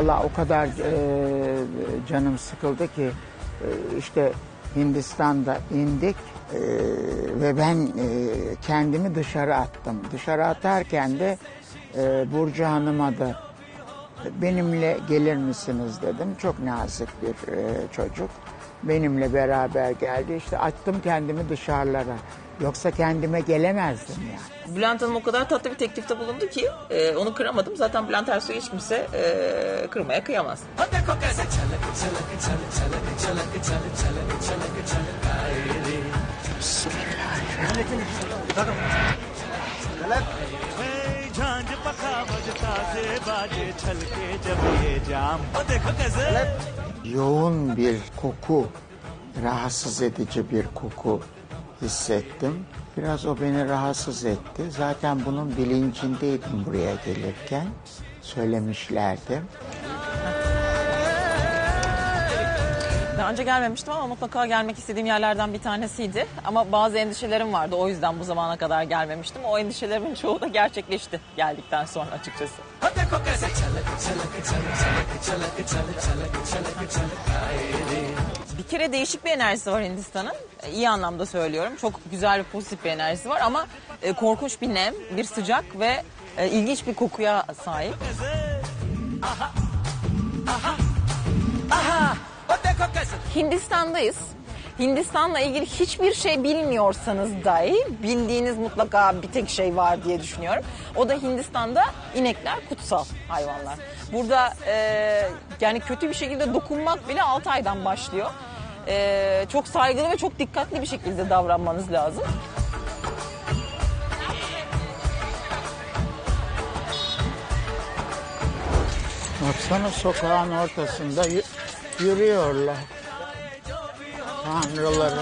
Valla o kadar e, canım sıkıldı ki e, işte Hindistan'da indik e, ve ben e, kendimi dışarı attım. Dışarı atarken de e, Burcu Hanım'a da benimle gelir misiniz dedim. Çok nazik bir e, çocuk. Benimle beraber geldi. İşte attım kendimi dışarılara. Yoksa kendime gelemezdim yani. Bülent Hanım o kadar tatlı bir teklifte bulundu ki e, onu kıramadım. Zaten Bülent Ersoy hiç kimse e, kırmaya kıyamaz. हे yoğun bir koku, rahatsız edici bir koku hissettim. Biraz o beni rahatsız etti. Zaten bunun bilincindeydim buraya gelirken. Söylemişlerdi. Daha önce gelmemiştim ama mutlaka gelmek istediğim yerlerden bir tanesiydi. Ama bazı endişelerim vardı. O yüzden bu zamana kadar gelmemiştim. O endişelerimin çoğu da gerçekleşti geldikten sonra açıkçası. Hadi. Bir kere değişik bir enerjisi var Hindistan'ın. E, İyi anlamda söylüyorum. Çok güzel ve pozitif bir enerjisi var ama e, korkunç bir nem, bir sıcak ve e, ilginç bir kokuya sahip. ओ देखो कैसे Hindistan'dayız. Hindistan'la ilgili hiçbir şey bilmiyorsanız dahi bildiğiniz mutlaka bir tek şey var diye düşünüyorum. O da Hindistan'da inekler kutsal hayvanlar. Burada e, yani kötü bir şekilde dokunmak bile 6 aydan başlıyor. E, çok saygılı ve çok dikkatli bir şekilde davranmanız lazım. Baksana sokağın ortasında yürüyorlar. Tanrıları.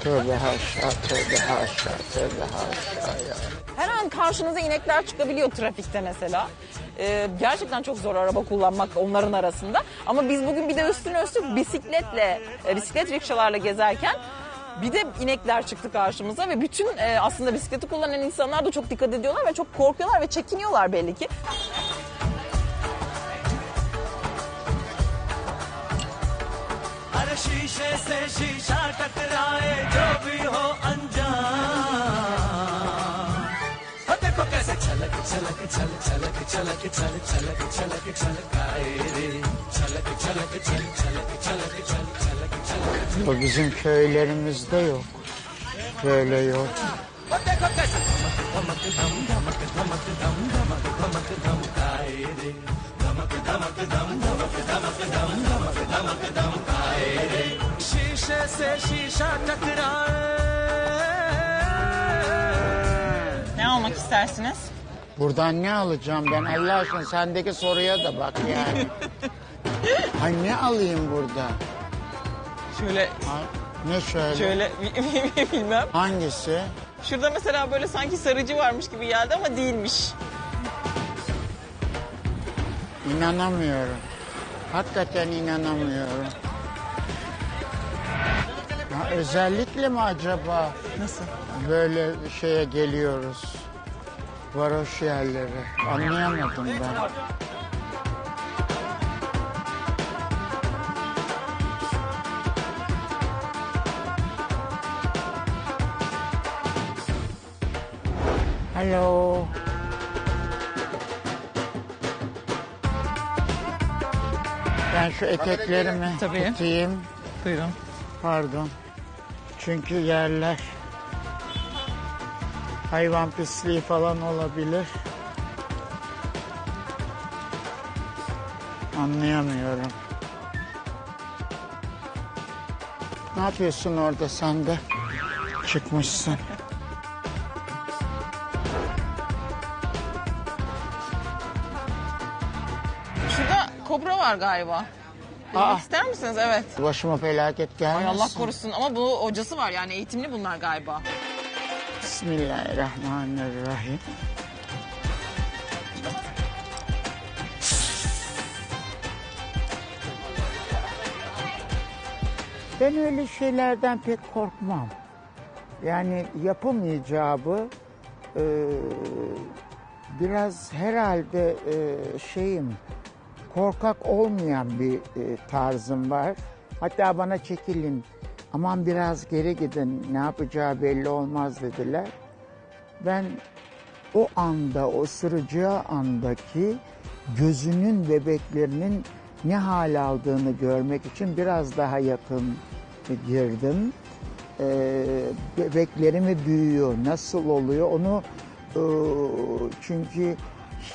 Tövbe haşa, tövbe haşa, tövbe haşa ya. Her an karşınıza inekler çıkabiliyor trafikte mesela. Ee, gerçekten çok zor araba kullanmak onların arasında. Ama biz bugün bir de üstüne üstlük bisikletle, e, bisiklet rikşalarla gezerken bir de inekler çıktı karşımıza ve bütün e, aslında bisikleti kullanan insanlar da çok dikkat ediyorlar ve çok korkuyorlar ve çekiniyorlar belli ki. हर शीशे से शीशा टकराए जो भी हो अनजान ओ देखो कैसे छलक छलक छल छलक छलक छल छलक छलक छलक आए रे छलक छलक छल छलक छलक छल छलक छलक O bizim köylerimizde yok. Böyle yok. ओ देखो कैसे धमक धमक धम धमक धमक धम धमक धमक धमक आए रे धमक धमक धम धमक धमक धम धमक धमक धमक आए रे शीशे से शीशा टकराए Ne almak istersiniz? Buradan ne alacağım ben Allah aşkına sendeki soruya da bak yani. Ay ne alayım burada? Şöyle, Ay, ne şöyle? şöyle bilmem. Hangisi? Şurada mesela böyle sanki sarıcı varmış gibi geldi ama değilmiş. İnanamıyorum. Hakikaten inanamıyorum. Ya özellikle mi acaba Nasıl? böyle şeye geliyoruz? Varoş yerlere. Anlayamadım ben. Alo. Ben şu eteklerimi Tabii. tutayım. Buyurun. Pardon. Çünkü yerler hayvan pisliği falan olabilir. Anlayamıyorum. Ne yapıyorsun orada sen de? Çıkmışsın. Var galiba. Aa. Bilmek ister misiniz? Evet. Başıma felaket Ay gelmesin. Allah korusun ama bu hocası var yani eğitimli bunlar galiba. Bismillahirrahmanirrahim. Ben öyle şeylerden pek korkmam. Yani yapım icabı e, biraz herhalde e, şeyim korkak olmayan bir e, tarzım var. Hatta bana çekilin aman biraz geri gidin ne yapacağı belli olmaz dediler. Ben o anda o sürücüye andaki gözünün bebeklerinin ne hal aldığını görmek için biraz daha yakın girdim. Ee, bebeklerimi büyüyor, nasıl oluyor onu e, çünkü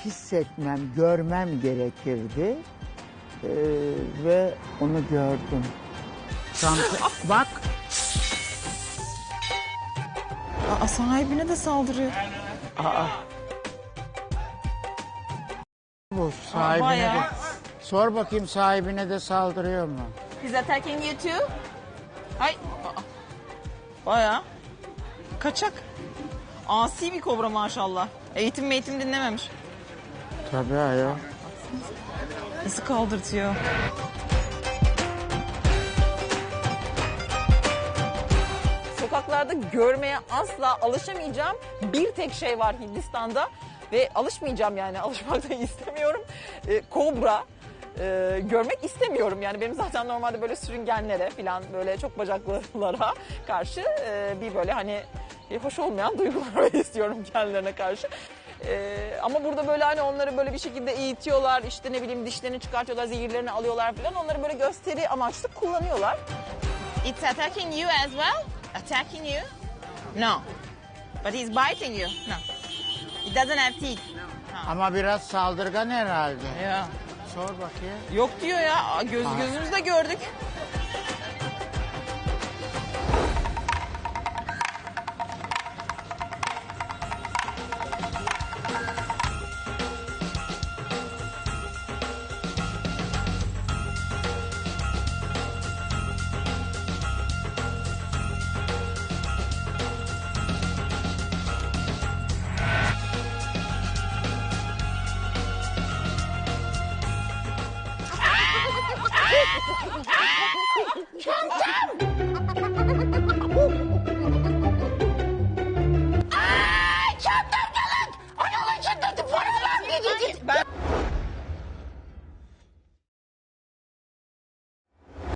hissetmem, görmem gerekirdi Ee, ve onu gördüm. Çanta, bak Aa, sahibine de saldırıyor. bu sahibine de. Sor bakayım sahibine de saldırıyor mu? He's attacking you too? Ay. Aa. Baya. Kaçak. Asi bir kobra maşallah. Eğitim eğitim dinlememiş. Tabii ayol. Nasıl kaldırtıyor? Sokaklarda görmeye asla alışamayacağım bir tek şey var Hindistan'da ve alışmayacağım yani alışmak da istemiyorum. Ee, kobra. Ee, görmek istemiyorum yani benim zaten normalde böyle sürüngenlere falan böyle çok bacaklılara karşı e, bir böyle hani e, hoş olmayan duygular istiyorum kendilerine karşı. Ee, ama burada böyle hani onları böyle bir şekilde eğitiyorlar işte ne bileyim dişlerini çıkartıyorlar zehirlerini alıyorlar falan onları böyle gösteri amaçlı kullanıyorlar. It's attacking you as well? Attacking you? No. But he's biting you? No. It doesn't have teeth. Ama biraz saldırgan herhalde. Ya. Sor bakayım. Yok diyor ya. Göz gözümüzle gördük.